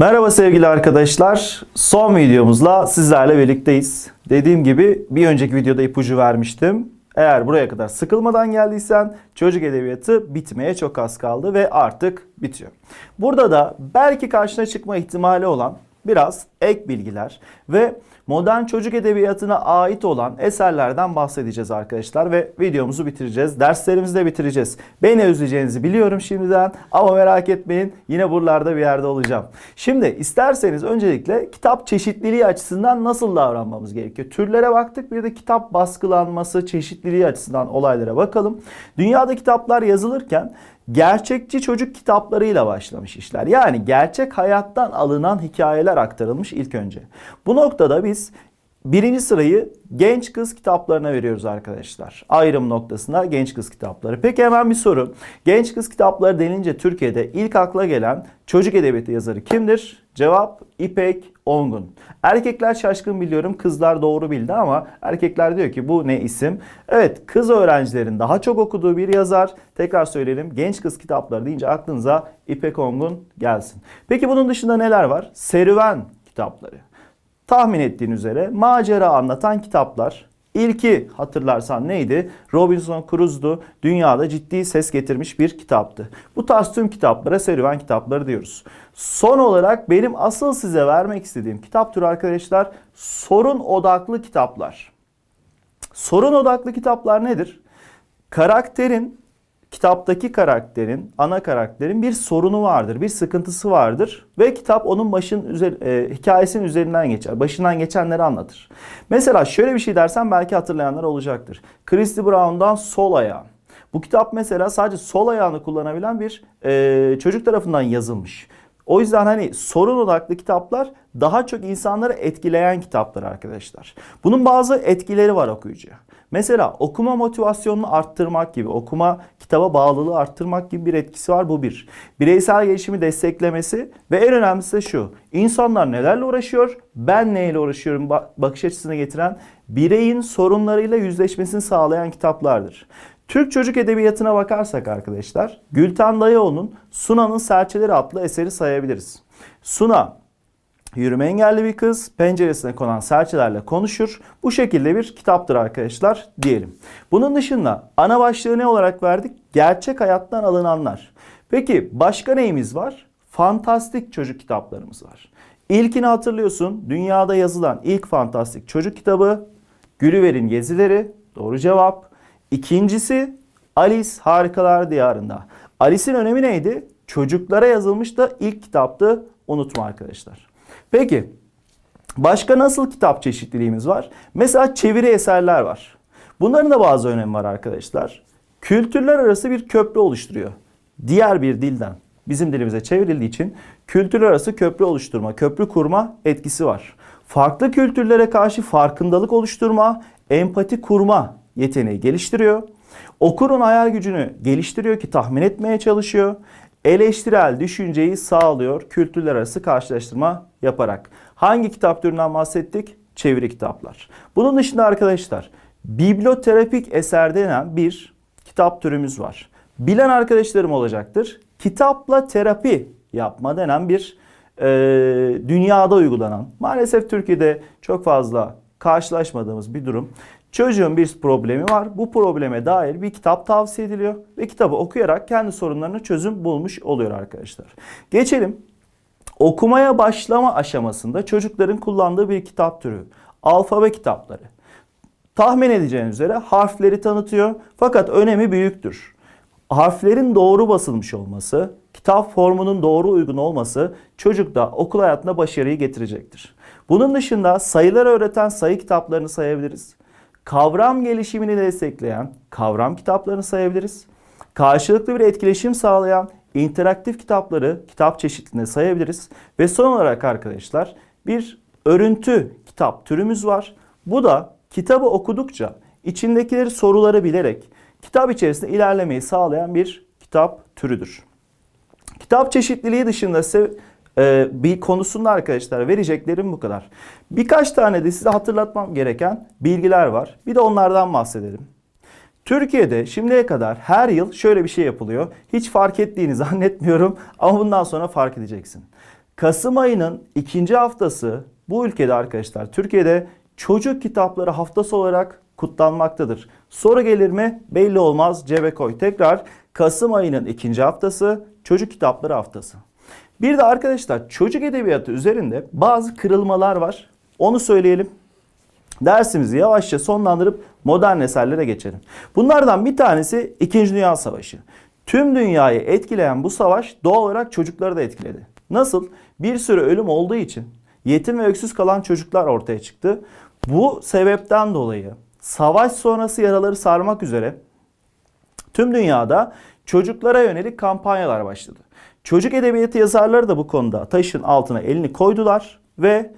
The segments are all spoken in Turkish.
Merhaba sevgili arkadaşlar. Son videomuzla sizlerle birlikteyiz. Dediğim gibi bir önceki videoda ipucu vermiştim. Eğer buraya kadar sıkılmadan geldiysen çocuk edebiyatı bitmeye çok az kaldı ve artık bitiyor. Burada da belki karşına çıkma ihtimali olan biraz ek bilgiler ve modern çocuk edebiyatına ait olan eserlerden bahsedeceğiz arkadaşlar ve videomuzu bitireceğiz. Derslerimizi de bitireceğiz. Beni özleyeceğinizi biliyorum şimdiden ama merak etmeyin yine buralarda bir yerde olacağım. Şimdi isterseniz öncelikle kitap çeşitliliği açısından nasıl davranmamız gerekiyor? Türlere baktık bir de kitap baskılanması çeşitliliği açısından olaylara bakalım. Dünyada kitaplar yazılırken gerçekçi çocuk kitaplarıyla başlamış işler. Yani gerçek hayattan alınan hikayeler aktarılmış ilk önce. Bu noktada biz birinci sırayı genç kız kitaplarına veriyoruz arkadaşlar. Ayrım noktasında genç kız kitapları. Peki hemen bir soru. Genç kız kitapları denince Türkiye'de ilk akla gelen çocuk edebiyatı yazarı kimdir? Cevap İpek Ongun. Erkekler şaşkın biliyorum. Kızlar doğru bildi ama erkekler diyor ki bu ne isim? Evet kız öğrencilerin daha çok okuduğu bir yazar. Tekrar söyleyelim. Genç kız kitapları deyince aklınıza İpek Ongun gelsin. Peki bunun dışında neler var? Serüven kitapları. Tahmin ettiğin üzere macera anlatan kitaplar. İlki hatırlarsan neydi? Robinson Crusoe'du. Dünyada ciddi ses getirmiş bir kitaptı. Bu tarz tüm kitaplara serüven kitapları diyoruz. Son olarak benim asıl size vermek istediğim kitap türü arkadaşlar sorun odaklı kitaplar. Sorun odaklı kitaplar nedir? Karakterin kitaptaki karakterin, ana karakterin bir sorunu vardır, bir sıkıntısı vardır ve kitap onun başın üzer, e, hikayesinin üzerinden geçer, başından geçenleri anlatır. Mesela şöyle bir şey dersen belki hatırlayanlar olacaktır. Christy Brown'dan Sol Ayağı. Bu kitap mesela sadece sol ayağını kullanabilen bir e, çocuk tarafından yazılmış. O yüzden hani sorun odaklı kitaplar daha çok insanları etkileyen kitaplar arkadaşlar. Bunun bazı etkileri var okuyucuya. Mesela okuma motivasyonunu arttırmak gibi, okuma kitaba bağlılığı arttırmak gibi bir etkisi var bu bir. Bireysel gelişimi desteklemesi ve en önemlisi de şu. İnsanlar nelerle uğraşıyor, ben neyle uğraşıyorum bakış açısına getiren bireyin sorunlarıyla yüzleşmesini sağlayan kitaplardır. Türk çocuk edebiyatına bakarsak arkadaşlar, Gülten Dayıoğlu'nun Suna'nın Serçeleri adlı eseri sayabiliriz. Suna Yürüme engelli bir kız penceresine konan serçelerle konuşur. Bu şekilde bir kitaptır arkadaşlar diyelim. Bunun dışında ana başlığı ne olarak verdik? Gerçek hayattan alınanlar. Peki başka neyimiz var? Fantastik çocuk kitaplarımız var. İlkini hatırlıyorsun. Dünyada yazılan ilk fantastik çocuk kitabı Gülliver'in Gezileri. Doğru cevap. İkincisi Alice Harikalar Diyarında. Alice'in önemi neydi? Çocuklara yazılmış da ilk kitaptı. Unutma arkadaşlar. Peki başka nasıl kitap çeşitliliğimiz var? Mesela çeviri eserler var. Bunların da bazı önemi var arkadaşlar. Kültürler arası bir köprü oluşturuyor. Diğer bir dilden bizim dilimize çevrildiği için kültürler arası köprü oluşturma, köprü kurma etkisi var. Farklı kültürlere karşı farkındalık oluşturma, empati kurma yeteneği geliştiriyor. Okurun hayal gücünü geliştiriyor ki tahmin etmeye çalışıyor eleştirel düşünceyi sağlıyor kültürler arası karşılaştırma yaparak. Hangi kitap türünden bahsettik? Çeviri kitaplar. Bunun dışında arkadaşlar biblioterapik eser denen bir kitap türümüz var. Bilen arkadaşlarım olacaktır. Kitapla terapi yapma denen bir e, dünyada uygulanan, maalesef Türkiye'de çok fazla karşılaşmadığımız bir durum. Çocuğun bir problemi var. Bu probleme dair bir kitap tavsiye ediliyor ve kitabı okuyarak kendi sorunlarına çözüm bulmuş oluyor arkadaşlar. Geçelim okumaya başlama aşamasında çocukların kullandığı bir kitap türü. Alfabe kitapları. Tahmin edeceğiniz üzere harfleri tanıtıyor fakat önemi büyüktür. Harflerin doğru basılmış olması, kitap formunun doğru uygun olması çocukta okul hayatında başarıyı getirecektir. Bunun dışında sayıları öğreten sayı kitaplarını sayabiliriz. Kavram gelişimini destekleyen kavram kitaplarını sayabiliriz. Karşılıklı bir etkileşim sağlayan interaktif kitapları kitap çeşitliliğine sayabiliriz. Ve son olarak arkadaşlar bir örüntü kitap türümüz var. Bu da kitabı okudukça içindekileri soruları bilerek kitap içerisinde ilerlemeyi sağlayan bir kitap türüdür. Kitap çeşitliliği dışında ise e, bir konusunda arkadaşlar vereceklerim bu kadar. Birkaç tane de size hatırlatmam gereken bilgiler var. Bir de onlardan bahsedelim. Türkiye'de şimdiye kadar her yıl şöyle bir şey yapılıyor. Hiç fark ettiğini zannetmiyorum ama bundan sonra fark edeceksin. Kasım ayının ikinci haftası bu ülkede arkadaşlar Türkiye'de çocuk kitapları haftası olarak kutlanmaktadır. Soru gelir mi? Belli olmaz. Cebe koy. Tekrar Kasım ayının ikinci haftası çocuk kitapları haftası. Bir de arkadaşlar çocuk edebiyatı üzerinde bazı kırılmalar var. Onu söyleyelim. Dersimizi yavaşça sonlandırıp modern eserlere geçelim. Bunlardan bir tanesi 2. Dünya Savaşı. Tüm dünyayı etkileyen bu savaş doğal olarak çocukları da etkiledi. Nasıl? Bir sürü ölüm olduğu için yetim ve öksüz kalan çocuklar ortaya çıktı. Bu sebepten dolayı savaş sonrası yaraları sarmak üzere tüm dünyada çocuklara yönelik kampanyalar başladı. Çocuk edebiyatı yazarları da bu konuda taşın altına elini koydular ve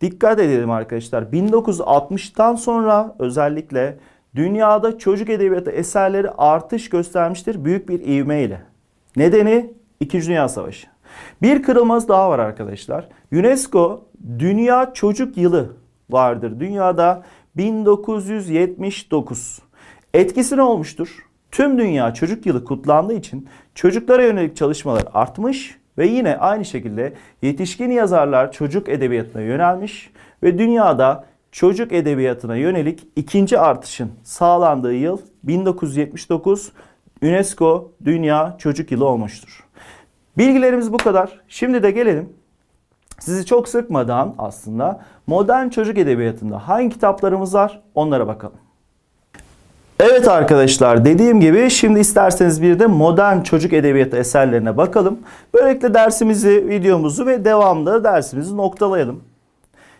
dikkat edelim arkadaşlar 1960'tan sonra özellikle dünyada çocuk edebiyatı eserleri artış göstermiştir büyük bir ivmeyle. Nedeni 2. Dünya Savaşı. Bir kırılmaz daha var arkadaşlar. UNESCO Dünya Çocuk Yılı vardır. Dünyada 1979. Etkisi ne olmuştur? Tüm dünya çocuk yılı kutlandığı için çocuklara yönelik çalışmalar artmış ve yine aynı şekilde yetişkin yazarlar çocuk edebiyatına yönelmiş ve dünyada çocuk edebiyatına yönelik ikinci artışın sağlandığı yıl 1979 UNESCO Dünya Çocuk Yılı olmuştur. Bilgilerimiz bu kadar. Şimdi de gelelim sizi çok sıkmadan aslında modern çocuk edebiyatında hangi kitaplarımız var onlara bakalım. Evet arkadaşlar dediğim gibi şimdi isterseniz bir de modern çocuk edebiyatı eserlerine bakalım. Böylelikle dersimizi, videomuzu ve devamlı dersimizi noktalayalım.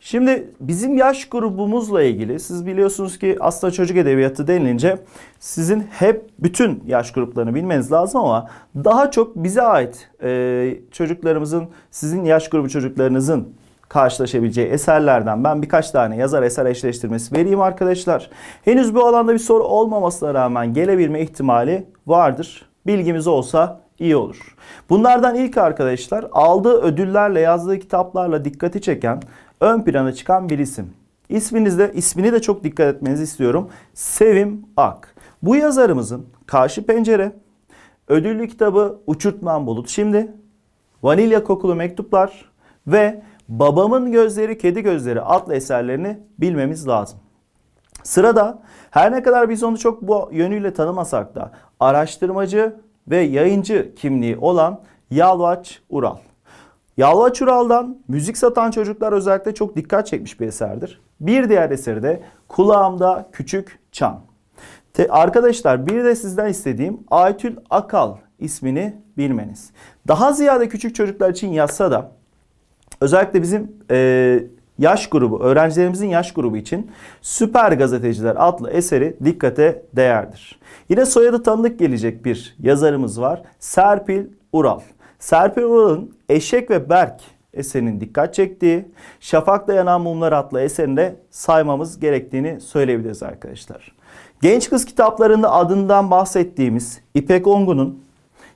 Şimdi bizim yaş grubumuzla ilgili siz biliyorsunuz ki aslında çocuk edebiyatı denilince sizin hep bütün yaş gruplarını bilmeniz lazım ama daha çok bize ait e, çocuklarımızın sizin yaş grubu çocuklarınızın karşılaşabileceği eserlerden ben birkaç tane yazar eser eşleştirmesi vereyim arkadaşlar. Henüz bu alanda bir soru olmamasına rağmen gelebilme ihtimali vardır. Bilgimiz olsa iyi olur. Bunlardan ilk arkadaşlar aldığı ödüllerle yazdığı kitaplarla dikkati çeken ön plana çıkan bir isim. İsminizde, ismini de çok dikkat etmenizi istiyorum. Sevim Ak. Bu yazarımızın Karşı Pencere, ödüllü kitabı Uçurtman Bulut Şimdi, Vanilya Kokulu Mektuplar ve Babamın Gözleri Kedi Gözleri adlı eserlerini bilmemiz lazım. Sırada her ne kadar biz onu çok bu yönüyle tanımasak da araştırmacı ve yayıncı kimliği olan Yalvaç Ural. Yalvaç Ural'dan müzik satan çocuklar özellikle çok dikkat çekmiş bir eserdir. Bir diğer eseri de Kulağımda Küçük Çan. Te, arkadaşlar bir de sizden istediğim Aytül Akal ismini bilmeniz. Daha ziyade küçük çocuklar için yazsa da özellikle bizim e, yaş grubu, öğrencilerimizin yaş grubu için Süper Gazeteciler adlı eseri dikkate değerdir. Yine soyadı tanıdık gelecek bir yazarımız var. Serpil Ural. Serpil Ural'ın Eşek ve Berk eserinin dikkat çektiği Şafakta Yanan Mumlar adlı eserinde saymamız gerektiğini söyleyebiliriz arkadaşlar. Genç kız kitaplarında adından bahsettiğimiz İpek Ongun'un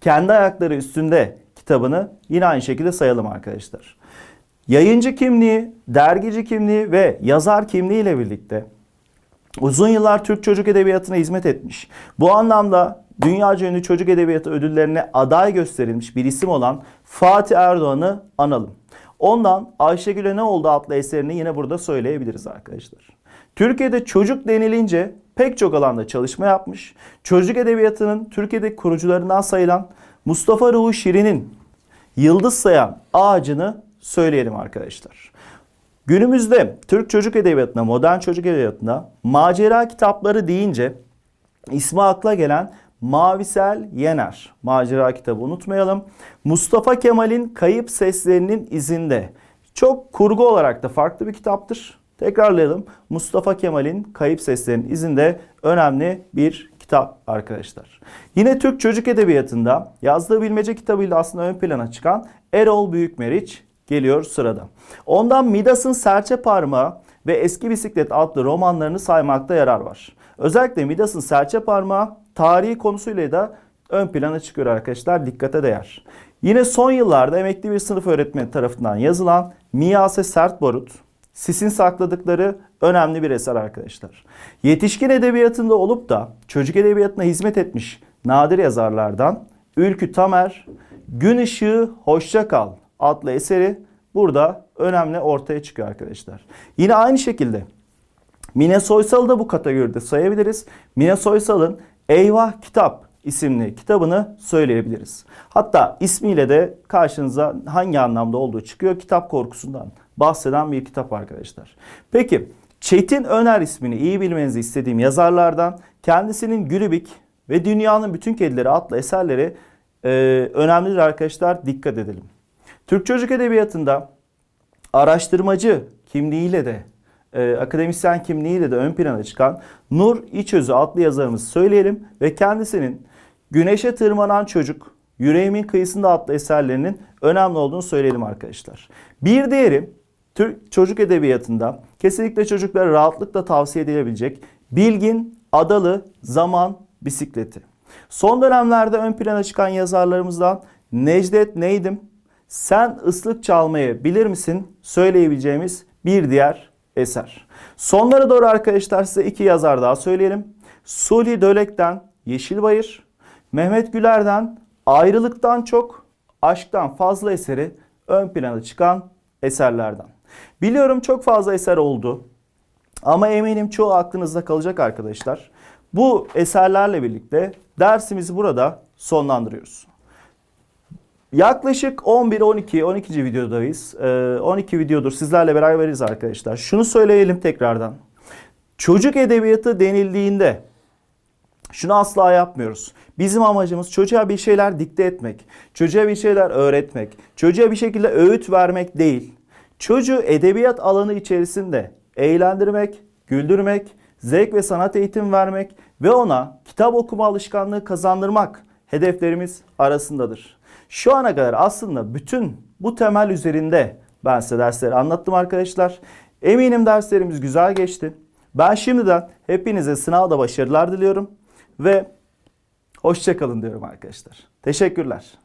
Kendi Ayakları Üstünde kitabını yine aynı şekilde sayalım arkadaşlar. Yayıncı kimliği, dergici kimliği ve yazar kimliği ile birlikte uzun yıllar Türk çocuk edebiyatına hizmet etmiş. Bu anlamda dünyaca ünlü çocuk edebiyatı ödüllerine aday gösterilmiş bir isim olan Fatih Erdoğan'ı analım. Ondan Ayşegül'e ne oldu adlı eserini yine burada söyleyebiliriz arkadaşlar. Türkiye'de çocuk denilince pek çok alanda çalışma yapmış. Çocuk edebiyatının Türkiye'deki kurucularından sayılan Mustafa Ruhu Şirin'in Yıldız Sayan ağacını söyleyelim arkadaşlar. Günümüzde Türk çocuk edebiyatına, modern çocuk edebiyatına macera kitapları deyince ismi akla gelen Mavisel Yener macera kitabı unutmayalım. Mustafa Kemal'in Kayıp Seslerinin izinde. Çok kurgu olarak da farklı bir kitaptır. Tekrarlayalım. Mustafa Kemal'in Kayıp Seslerinin izinde önemli bir kitap arkadaşlar. Yine Türk çocuk edebiyatında yazdığı bilmece kitabıyla aslında ön plana çıkan Erol Büyükmeriç geliyor sırada. Ondan Midas'ın Serçe Parmağı ve Eski Bisiklet adlı romanlarını saymakta yarar var. Özellikle Midas'ın Serçe Parmağı tarihi konusuyla da ön plana çıkıyor arkadaşlar. Dikkate değer. Yine son yıllarda emekli bir sınıf öğretmeni tarafından yazılan Miyase Sert Barut, Sis'in sakladıkları önemli bir eser arkadaşlar. Yetişkin edebiyatında olup da çocuk edebiyatına hizmet etmiş nadir yazarlardan Ülkü Tamer, Gün Işığı Hoşça Kal adlı eseri burada önemli ortaya çıkıyor arkadaşlar. Yine aynı şekilde Mine Soysal'ı da bu kategoride sayabiliriz. Mine Soysal'ın Eyvah Kitap isimli kitabını söyleyebiliriz. Hatta ismiyle de karşınıza hangi anlamda olduğu çıkıyor. Kitap korkusundan bahseden bir kitap arkadaşlar. Peki Çetin Öner ismini iyi bilmenizi istediğim yazarlardan kendisinin Gülübik ve Dünyanın Bütün Kedileri adlı eserleri e, önemlidir arkadaşlar. Dikkat edelim. Türk Çocuk Edebiyatı'nda araştırmacı kimliğiyle de e, akademisyen kimliğiyle de ön plana çıkan Nur İçözü adlı yazarımızı söyleyelim ve kendisinin Güneşe Tırmanan Çocuk, Yüreğimin Kıyısında adlı eserlerinin önemli olduğunu söyleyelim arkadaşlar. Bir diğeri Türk çocuk edebiyatında kesinlikle çocuklara rahatlıkla tavsiye edilebilecek Bilgin Adalı Zaman Bisikleti. Son dönemlerde ön plana çıkan yazarlarımızdan Necdet Neydim, Sen ıslık çalmayı bilir misin? Söyleyebileceğimiz bir diğer eser. Sonlara doğru arkadaşlar size iki yazar daha söyleyelim. Sulhi Dölek'ten Yeşilbayır, Mehmet Güler'den Ayrılıktan çok, Aşktan fazla eseri ön plana çıkan eserlerden. Biliyorum çok fazla eser oldu. Ama eminim çoğu aklınızda kalacak arkadaşlar. Bu eserlerle birlikte dersimizi burada sonlandırıyoruz. Yaklaşık 11, 12, 12. videodayız. Ee, 12 videodur sizlerle beraberiz arkadaşlar. Şunu söyleyelim tekrardan. Çocuk edebiyatı denildiğinde şunu asla yapmıyoruz. Bizim amacımız çocuğa bir şeyler dikte etmek, çocuğa bir şeyler öğretmek, çocuğa bir şekilde öğüt vermek değil. Çocuğu edebiyat alanı içerisinde eğlendirmek, güldürmek, zevk ve sanat eğitim vermek ve ona kitap okuma alışkanlığı kazandırmak hedeflerimiz arasındadır. Şu ana kadar aslında bütün bu temel üzerinde ben size dersleri anlattım arkadaşlar. Eminim derslerimiz güzel geçti. Ben şimdiden hepinize sınavda başarılar diliyorum ve hoşçakalın diyorum arkadaşlar. Teşekkürler.